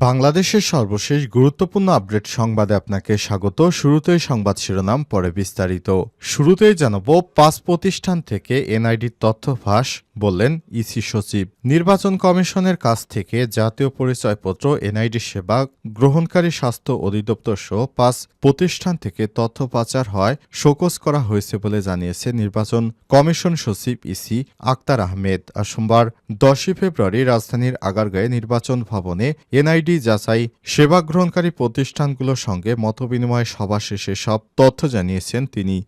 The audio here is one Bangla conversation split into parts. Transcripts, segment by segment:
বাংলাদেশের সর্বশেষ গুরুত্বপূর্ণ আপডেট সংবাদে আপনাকে স্বাগত। শুরুতেই সংবাদ শিরোনাম, পরে বিস্তারিত। শুরুতেই জানাব পাঁচ প্রতিষ্ঠান থেকে এনআইডির তথ্য ফাঁস, বললেন ইসি সচিব। নির্বাচন কমিশনের কাছ থেকে জাতীয় পরিচয়পত্র, এনআইডি সেবা, গ্রহণকারী স্বাস্থ্য অধিদপ্তর সহ পাঁচ প্রতিষ্ঠান থেকে তথ্য পাচার হয়, শোকজ করা হয়েছে বলে জানিয়েছে নির্বাচন কমিশন সচিব ইসি আক্তার আহমেদ। আর সোমবার দশই ফেব্রুয়ারি রাজধানীর আগারগাঁয়ে নির্বাচন ভবনে এনআইডি যাচাই সেবা গ্রহণকারী প্রতিষ্ঠানগুলোর সঙ্গে মতবিনিময় সভা শেষে সব তথ্য জানিয়েছেন তিনি।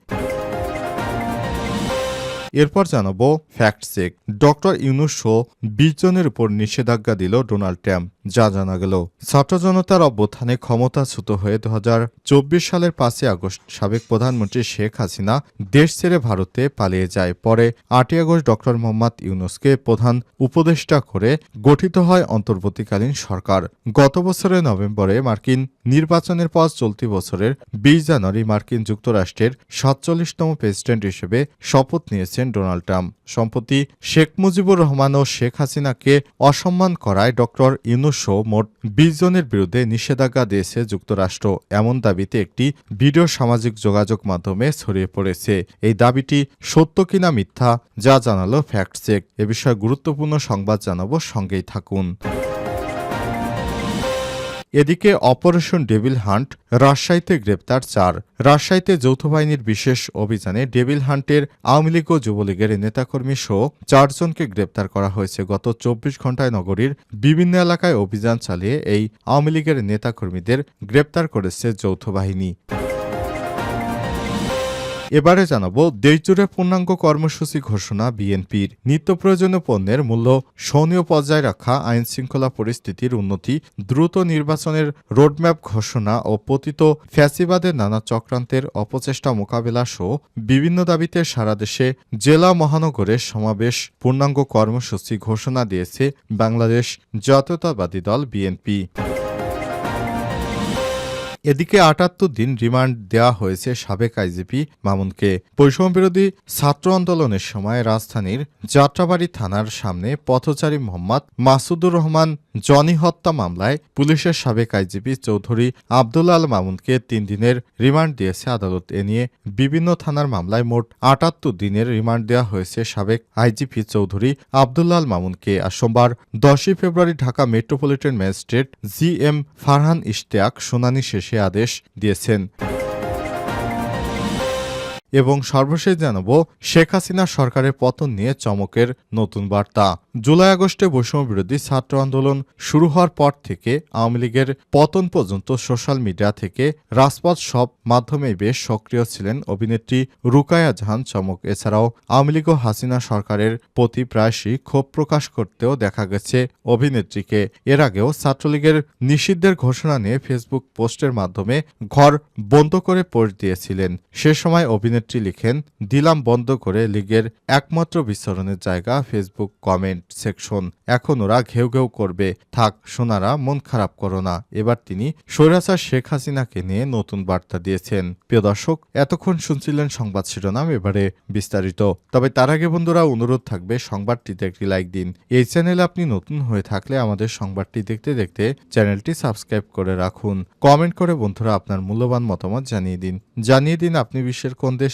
এরপর জানাব ফ্যাক্ট চেক ডক্টর ইউনুস শো বিশ জনের উপর নিষেধাজ্ঞা দিল ডোনাল্ড ট্রাম্প যা জানা গেল। ছাত্র জনতার অভ্যুত্থানে ক্ষমতাচ্যুত হয়ে দু হাজার চব্বিশ সালের পাঁচই আগস্ট সাবেক প্রধানমন্ত্রী শেখ হাসিনা দেশ ছেড়ে ভারতে পালিয়ে যায়। পরে আটই আগস্ট ডক্টর মোহাম্মদ ইউনুসকে প্রধান উপদেষ্টা করে গঠিত হয় অন্তর্বর্তীকালীন সরকার। গত বছরের নভেম্বরে মার্কিন নির্বাচনের পর চলতি বছরের বিশ জানুয়ারি মার্কিন যুক্তরাষ্ট্রের সাতচল্লিশতম প্রেসিডেন্ট হিসেবে শপথ নিয়েছেন ডোনাল্ড ট্রাম্প। সম্প্রতি শেখ মুজিবুর রহমান ও শেখ হাসিনাকে অসম্মান করায় ডক্টর ইউনুস মোট বিশ জনের বিরুদ্ধে নিষেধাজ্ঞা দিয়েছে যুক্তরাষ্ট্র। এমন দাবিতে একটি ভিডিও সামাজিক যোগাযোগ মাধ্যমে ছড়িয়ে পড়েছে। এই দাবিটি সত্য কিনা মিথ্যা, যা জানালো ফ্যাক্ট চেক এ বিষয়ে গুরুত্বপূর্ণ সংবাদ জানাব সঙ্গেই থাকুন। এদিকে অপারেশন ডেভিল হান্ট রাজশাহীতে গ্রেপ্তার চার। রাজশাহীতে যৌথ বাহিনীর বিশেষ অভিযানে ডেভিল হান্টের আওয়ামী লীগ ও যুবলীগের নেতাকর্মী সহ চারজনকে গ্রেপ্তার করা হয়েছে। গত চব্বিশ ঘন্টায় নগরীর বিভিন্ন এলাকায় অভিযান চালিয়ে এই আওয়ামী লীগের নেতাকর্মীদের গ্রেপ্তার করেছে যৌথ বাহিনী। এবারে জানাব, দেশজুড়ে পূর্ণাঙ্গ কর্মসূচি ঘোষণা বিএনপির। নিত্য প্রয়োজনীয় পণ্যের মূল্য সহনীয় পর্যায়ে রাখা আইন শৃঙ্খলা পরিস্থিতির উন্নতি, দ্রুত নির্বাচনের রোডম্যাপ ঘোষণা ও পতিত ফ্যাসিবাদের নানা চক্রান্তের অপচেষ্টা মোকাবেলা সহ বিভিন্ন দাবিতে সারা দেশে জেলা মহানগরের সমাবেশ পূর্ণাঙ্গ কর্মসূচি ঘোষণা দিয়েছে বাংলাদেশ জাতীয়তাবাদী দল বিএনপি। এদিকে আটাত্তর দিন রিমান্ড দেওয়া হয়েছে সাবেক আইজিপি মামুনকে। বৈষম্যবিরোধী ছাত্র আন্দোলনের সময় রাজধানীর যাত্রাবাড়ি থানার সামনে পথচারী মোহাম্মদ মাসুদুর রহমান জনি হত্যা মামলায় পুলিশের সাবেক আইজিপি চৌধুরী আব্দুল আল মামুনকে তিন দিনের রিমান্ড দিয়েছে আদালত। এ নিয়ে বিভিন্ন থানার মামলায় মোট আটাত্তর দিনের রিমান্ড দেওয়া হয়েছে সাবেক আইজিপি চৌধুরী আবদুল্লাল মামুনকে। আর সোমবার দশই ফেব্রুয়ারি Dhaka metropolitan magistrate G M Farhan Ishtiaq শুনানি শেষে আদেশ দিয়েছেন। এবং সর্বশেষ জানাব, শেখ হাসিনা সরকারের পতন নিয়ে চমকের নতুন বার্তা। জুলাই আগস্টে বৈষম্য বিরোধী ছাত্র আন্দোলন শুরু হওয়ার পর থেকে আওয়ামী লীগের পতন পর্যন্ত সোশ্যাল মিডিয়া থেকে রাজপথ সব মাধ্যমেই বেশ সক্রিয় ছিলেন অভিনেত্রী রুকায়া জাহান চমক। এছাড়াও আওয়ামী লীগ ও হাসিনা সরকারের প্রতি প্রায়শই ক্ষোভ প্রকাশ করতেও দেখা গেছে অভিনেত্রীকে। এর আগেও ছাত্রলীগের নিষিদ্ধের ঘোষণা নিয়ে ফেসবুক পোস্টের মাধ্যমে ঘর বন্ধ করে পোস্ট দিয়েছিলেন। সে সময় অভিনেত্রী লিখেন দিলাম বন্ধ করে লীগের একমাত্র বিচরণের জায়গা ফেসবুক কমেন্ট সেকশন। এখন ওরা ঘেউ ঘেউ করবে। থাক, সোনারা, মন খারাপ করো না। এবার তিনি স্বৈরাচার শেখ হাসিনাকে নিয়ে নতুন বার্তা দিয়েছেন। প্রিয় দর্শক, এতক্ষণ শুনছিলেন সংবাদ শিরোনাম, এবারে বিস্তারিত। তবে তার আগে বন্ধুরা, অনুরোধ থাকবে সংবাদটিতে একটি লাইক দিন। এই চ্যানেলে আপনি নতুন হয়ে থাকলে আমাদের সংবাদটি দেখতে দেখতে চ্যানেলটি সাবস্ক্রাইব করে রাখুন। কমেন্ট করে বন্ধুরা আপনার মূল্যবান মতামত জানিয়ে দিন। জানিয়ে দিন আপনি বিশ্বের কোন দেশ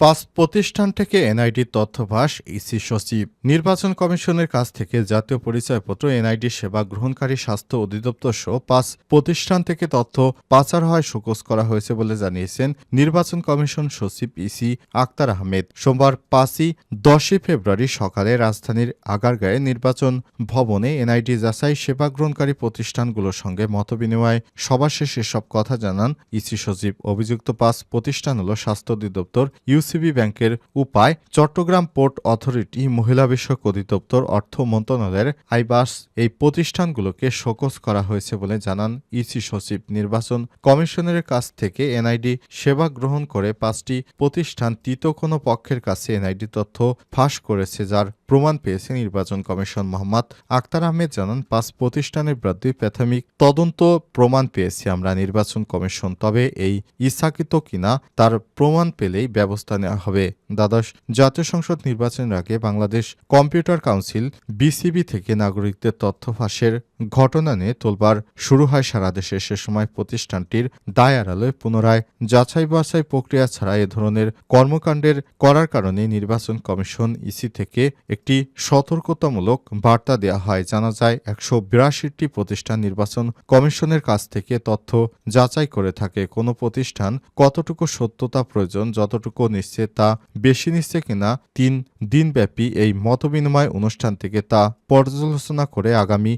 পাঁচ প্রতিষ্ঠান থেকে এনআইডি তথ্যভাস ইসি সচিব, নির্বাচন কমিশনের কাছ থেকে জাতীয় পরিচয়পত্র, এনআইডি সেবা গ্রহণকারী স্বাস্থ্য অধিদপ্তর সহ পাঁচ প্রতিষ্ঠান থেকে তথ্য পাচার হয় শোকজ করা হয়েছে বলে জানিয়েছেন নির্বাচন কমিশন সচিব ইসি আক্তার আহমেদ। সোমবার পাঁচই দশই ফেব্রুয়ারি সকালে রাজধানীর আগারগাঁয়ে নির্বাচন ভবনে এনআইডি যাচাই সেবা গ্রহণকারী প্রতিষ্ঠানগুলোর সঙ্গে মতবিনিময় সভা শেষে সব কথা জানান ইসি সচিব। অভিযুক্ত পাঁচ প্রতিষ্ঠান হল স্বাস্থ্য অধিদপ্তর ইউসি ইউসিবি ব্যাংকের উপায়, চট্টগ্রাম পোর্ট অথরিটি, মহিলা বিষয়ক অধিদপ্তর, অর্থ মন্ত্রণালয়ের আইবাস এই প্রতিষ্ঠানগুলোকে শোকজ করা হয়েছে বলে জানান ইসি সচিব। নির্বাচন কমিশনের কাছ থেকে এনআইডি সেবা গ্রহণ করে পাঁচটি প্রতিষ্ঠান তৃতীয় কোনো পক্ষের কাছে এনআইডি তথ্য ফাঁস করেছে যার প্রমাণ পেয়েছে নির্বাচন কমিশন মোহাম্মদ আক্তার আহমেদ জানান, পাঁচ প্রতিষ্ঠানের বিরুদ্ধে প্রাথমিক তদন্ত প্রমাণ পেয়েছি আমরা নির্বাচন কমিশন, তবে এই ইচ্ছাকৃত কিনা তার প্রমাণ পেলেই ব্যবস্থা নেওয়া হবে। দ্বাদশ, জাতীয় সংসদ নির্বাচনের আগে বাংলাদেশ কম্পিউটার কাউন্সিল, বিসিবি থেকে নাগরিকদের তথ্য ফাঁসের ঘটনা নিয়ে তোলবার শুরু হয় সারা দেশে সে সময় প্রতিষ্ঠানটির দায় এড়ালে পুনরায় যাচাই বাছাই প্রক্রিয়া ছাড়া এ ধরনের কর্মকাণ্ডের করার কারণে নির্বাচন কমিশন ইসি থেকে একটি সতর্কতামূলক বার্তা দেওয়া হয়। জানা যায়, একশো বিরাশিটি প্রতিষ্ঠান নির্বাচন কমিশনের কাছ থেকে তথ্য যাচাই করে থাকে। কোনো প্রতিষ্ঠান কতটুকু সত্যতা প্রয়োজন, যতটুকু নিচ্ছে তা বেশি নিচ্ছে কিনা, তিন দিনব্যাপী এই মতবিনিময় অনুষ্ঠান থেকে তা পর্যালোচনা করে আগামী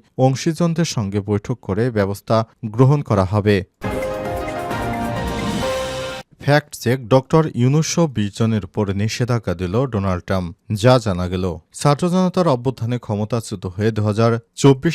অংশীজনদের সঙ্গে বৈঠক করে ব্যবস্থা গ্রহণ করা হবে। ফ্যাক্ট চেক ডক্টর ইউনুসো বিশ জনের উপর নিষেধাজ্ঞা দিল ডোনাল্ড ট্রাম্প। যা জানা গেল, ছাত্র জনতার অভ্যুত্থানে ক্ষমতাচ্যুত হয়ে দু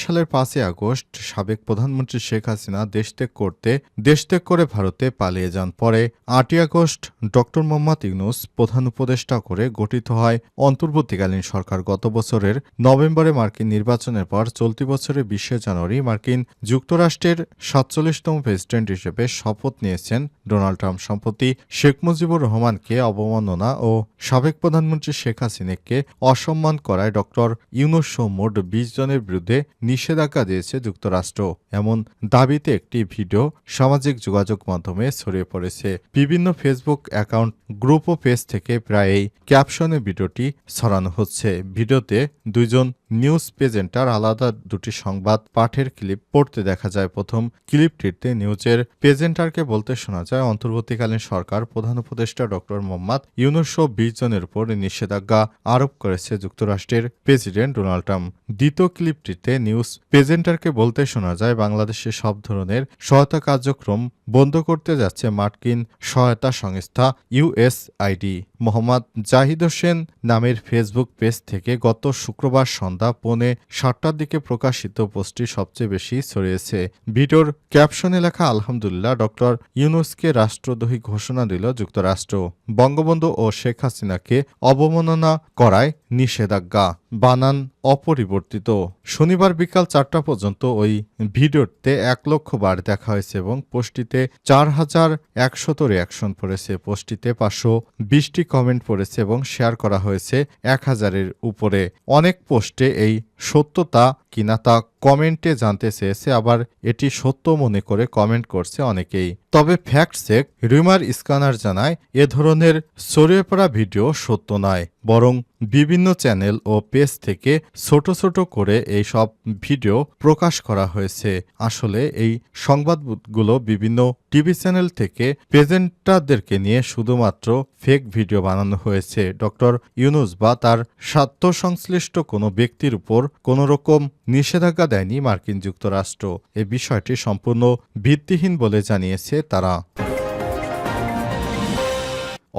সালের পাঁচই আগস্ট সাবেক প্রধানমন্ত্রী শেখ হাসিনা দেশত্যাগ করতে দেশত্যাগ করে ভারতে পালিয়ে যান। পরে আটই আগস্ট ডক্টর মোহাম্মদ ইউনুস প্রধান উপদেষ্টা করে গঠিত হয়। অন্তর্বর্তীকালীন সরকার গত বছরের নভেম্বরে মার্কিন নির্বাচনের পর চলতি বছরের বিশে জানুয়ারি মার্কিন যুক্তরাষ্ট্রের সাতচল্লিশতম প্রেসিডেন্ট হিসেবে শপথ নিয়েছেন ডোনাল্ড ট্রাম্প। সম্প্রতি শেখ মুজিবুর রহমানকে অবমাননা ও সাবেক প্রধানমন্ত্রী শেখ হাসিনাকে অসম্মান করায় ডক্টর ইউনুস মোট বিশ জনের বিরুদ্ধে নিষেধাজ্ঞা দিয়েছে যুক্তরাষ্ট্র। এমন দাবিতে একটি ভিডিও সামাজিক যোগাযোগ মাধ্যমে ছড়িয়ে পড়েছে। বিভিন্ন ফেসবুক অ্যাকাউন্ট গ্রুপ ও পেজ থেকে প্রায় এই ক্যাপশনে ভিডিওটি ছড়ানো হচ্ছে। ভিডিওতে দুইজন নিউজ পেজেন্টার আলাদা দুটি সংবাদ পাঠের ক্লিপ পড়তে দেখা যায়। প্রথম ক্লিপটিতে নিউজের পেজেন্টারকে বলতে শোনা যায়, অন্তর্বর্তীকালীন সরকার প্রধান উপদেষ্টা ডক্টর মোহাম্মদ ইউনুস বিশ জনের উপর নিষেধাজ্ঞা আরোপ করেছে যুক্তরাষ্ট্রের প্রেসিডেন্ট ডোনাল্ড ট্রাম্প। দ্বিতীয় ক্লিপটিতে নিউজ পেজেন্টারকে বলতে শোনা যায়, বাংলাদেশে সব ধরনের সহায়তা কার্যক্রম বন্ধ করতে যাচ্ছে মার্কিন সহায়তা সংস্থা ইউএসআইডি মোহাম্মদ জাহিদ হোসেন নামের ফেসবুক পেজ থেকে গত শুক্রবার সন্ধ্যা পৌনে সাতটার দিকে প্রকাশিত পোস্টটি সবচেয়ে বেশি ছড়িয়েছে। ভিডিওর ক্যাপশনে লেখা, আলহামদুলিল্লাহ, ডক্টর ইউনুসকে রাষ্ট্রদ্রোহী ঘোষণা দিল যুক্তরাষ্ট্র। বঙ্গবন্ধু ও শেখ হাসিনাকে অবমাননা করায় নিষেধাজ্ঞা। বানান অপরিবর্তিত। শনিবার বিকাল চারটা পর্যন্ত ওই ভিডিওতে এক লক্ষ বার দেখা হয়েছে এবং পোস্টটিতে চার হাজার একশত রিয়াকশন পড়েছে, পোস্টটিতে পাঁচশো বিশটি কমেন্ট পড়েছে এবং শেয়ার করা হয়েছে এক হাজারের উপরে। অনেক পোস্টে এই সত্যতা কিনা তা কমেন্টে জানতে চেয়েছে, আবার এটি সত্য মনে করে কমেন্ট করছে অনেকেই। তবে ফ্যাক্ট চেক, রিমার স্ক্যানার জানায়, এ ধরনের ছড়িয়ে পড়া ভিডিও সত্য নয়, বরং বিভিন্ন চ্যানেল ও পেজ থেকে ছোট ছোট করে এই সব ভিডিও প্রকাশ করা হয়েছে। আসলে এই সংবাদগুলো বিভিন্ন টিভি চ্যানেল থেকে প্রেজেন্টারদেরকে নিয়ে শুধুমাত্র ফেক ভিডিও বানানো হয়েছে। ডক্টর ইউনুস বা তার স্বার্থ সংশ্লিষ্ট কোনো ব্যক্তির উপর কোনো রকম নিষেধাজ্ঞা দেয়নি মার্কিন যুক্তরাষ্ট্র। এ বিষয়টি সম্পূর্ণ ভিত্তিহীন বলে জানিয়েছে তারা।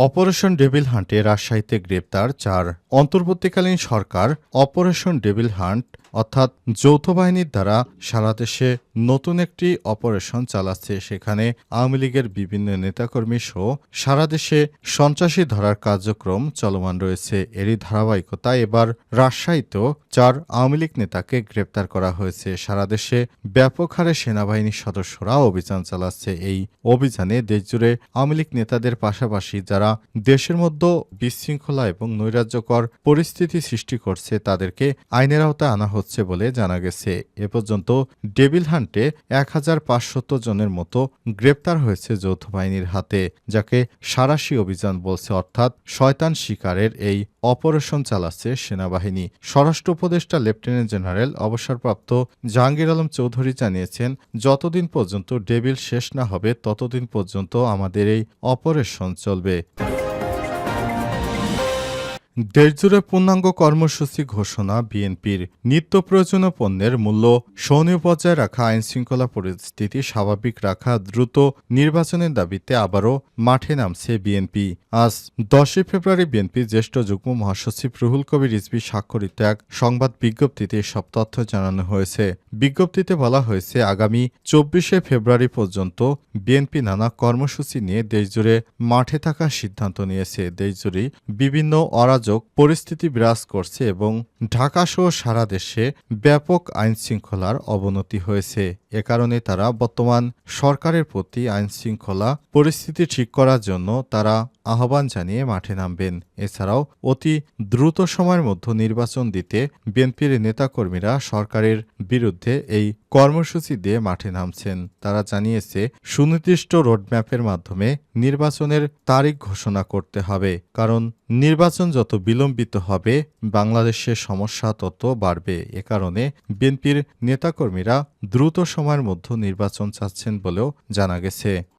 অপারেশন ডেভিল হান্টে রাজশাহীতে গ্রেপ্তার চার অন্তর্বর্তীকালীন সরকার অপারেশন ডেভিল হান্ট, অর্থাৎ যৌথ বাহিনীর দ্বারা সারা দেশে নতুন একটি অপারেশন চালাচ্ছে। সেখানে আওয়ামী লীগের বিভিন্ন নেতাকর্মী সহ সারা দেশে সন্ত্রাসী ধরার কার্যক্রম চলমান রয়েছে। এরই ধারাবাহিকতায় এবার রাজশাহীতেও চার আওয়ামী লীগ নেতাকে গ্রেপ্তার করা হয়েছে। সারা দেশে ব্যাপক হারে সেনাবাহিনীর সদস্যরা অভিযান চালাচ্ছে। এই অভিযানে দেশজুড়ে আওয়ামী লীগ নেতাদের পাশাপাশি যারা দেশের মধ্যে বিশৃঙ্খলা এবং নৈরাজ্যকর পরিস্থিতি সৃষ্টি করছে, তাদেরকে আইনের আওতায় আনা হচ্ছে বলে জানা গেছে। এ পর্যন্ত ডেভিল হান্টে এক হাজার পাঁচশত জনের মতো গ্রেপ্তার হয়েছে যৌথ বাহিনীর হাতে, যাকে সারাশি অভিযান বলছে, অর্থাৎ শয়তান শিকারের এই অপারেশন চালাচ্ছে সেনাবাহিনী। স্বরাষ্ট্র উপদেষ্টা লেফটেন্যান্ট জেনারেল অবসরপ্রাপ্ত জাহাঙ্গীর আলম চৌধুরী জানিয়েছেন, যতদিন পর্যন্ত ডেভিল শেষ না হবে, ততদিন পর্যন্ত আমাদের এই অপারেশন চলবে। দেশজুড়ে পূর্ণাঙ্গ কর্মসূচি ঘোষণা বিএনপির নিত্য প্রয়োজনীয় পণ্যের মূল্য সহনীয় পর্যায়ে রাখা, আইনশৃঙ্খলা পরিস্থিতি স্বাভাবিক রাখা দ্রুত নির্বাচনের দাবিতে আবারও মাঠে নামছে বিএনপি। আজ দশই ফেব্রুয়ারি বিএনপি জ্যেষ্ঠ যুগ্ম মহাসচিব রুহুল কবির রিজভি স্বাক্ষরিত এক সংবাদ বিজ্ঞপ্তিতে সব তথ্য জানানো হয়েছে। বিজ্ঞপ্তিতে বলা হয়েছে, আগামী চব্বিশে ফেব্রুয়ারি পর্যন্ত বিএনপি নানা কর্মসূচি নিয়ে দেশজুড়ে মাঠে থাকার সিদ্ধান্ত নিয়েছে। দেশজুড়ে বিভিন্ন অরাজক পরিস্থিতি বিরাজ করছে এবং ঢাকাসহ সারা দেশে ব্যাপক আইনশৃঙ্খলার অবনতি হয়েছে। এ কারণে তারা বর্তমান সরকারের প্রতি আইনশৃঙ্খলা পরিস্থিতি ঠিক করার জন্য তারা আহ্বান জানিয়ে মাঠে নামবেন। এছাড়াও অতি দ্রুত সময়ের মধ্যে নির্বাচন দিতে বিএনপির নেতাকর্মীরা সরকারের বিরুদ্ধে এই কর্মসূচি দিয়ে মাঠে নামছেন। তারা জানিয়েছে, সুনির্দিষ্ট রোডম্যাপের মাধ্যমে নির্বাচনের তারিখ ঘোষণা করতে হবে। কারণ নির্বাচন যত বিলম্বিত হবে, বাংলাদেশের সমস্যা তত বাড়বে। এ কারণে বিএনপির নেতাকর্মীরা দ্রুত সময়ের মধ্যে নির্বাচন চাচ্ছেন বলেও জানা গেছে।